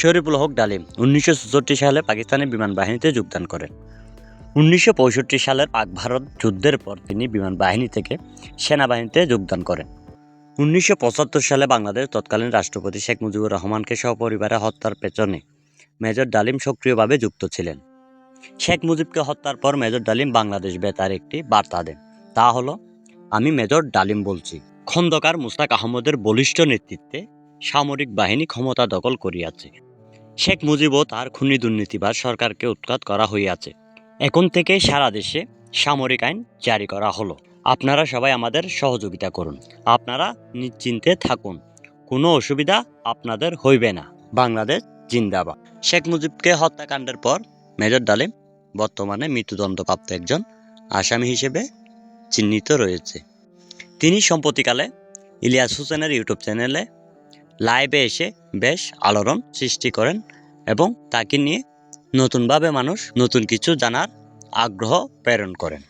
শরীফুল হক ডালিম উনিশশো সালে পাকিস্তানের বিমান বাহিনীতে যোগদান করেন। উনিশশো পঁয়ষট্টি সালের পাক ভারত যুদ্ধের পর তিনি বিমান বাহিনী থেকে সেনাবাহিনীতে যোগদান করেন। উনিশশো পঁচাত্তর সালে বাংলাদেশ তৎকালীন রাষ্ট্রপতি শেখ মুজিবুর রহমানকে সপরিবারে হত্যার পেছনে মেজর ডালিম সক্রিয়ভাবে যুক্ত ছিলেন। শেখ মুজিবকে হত্যার পর মেজর ডালিম বাংলাদেশ বেতার একটি বার্তা দেন, তা হলো, আমি মেজর ডালিম বলছি। খন্দকার মুস্তাক আহমদের বলিষ্ঠ নেতৃত্বে সামরিক বাহিনী ক্ষমতা দখল করিয়াছে। শেখ মুজিবও তার খুনি দুর্নীতিবাদ সরকারকে উৎখাত করা হইয়াছে। এখন থেকে সারা দেশে সামরিক আইন জারি করা হলো। আপনারা সবাই আমাদের সহযোগিতা করুন। আপনারা নিশ্চিন্তে থাকুন। কোনো অসুবিধা আপনাদের হইবে না। বাংলাদেশ জিন্দাবাদ। শেখ মুজিবকে হত্যাকাণ্ডের পর মেজর ডালিম বর্তমানে মৃত্যুদণ্ডপ্রাপ্ত একজন আসামি হিসেবে চিহ্নিত রয়েছে। তিনি সম্প্রতিকালে ইলিয়াস হোসেনের ইউটিউব চ্যানেলে লাইভে এসে বেশ আলোড়ন সৃষ্টি করেন। এবং তাকে নিয়ে নতুনভাবে মানুষ নতুন কিছু জানার আগ্রহ প্রেরণ করেন।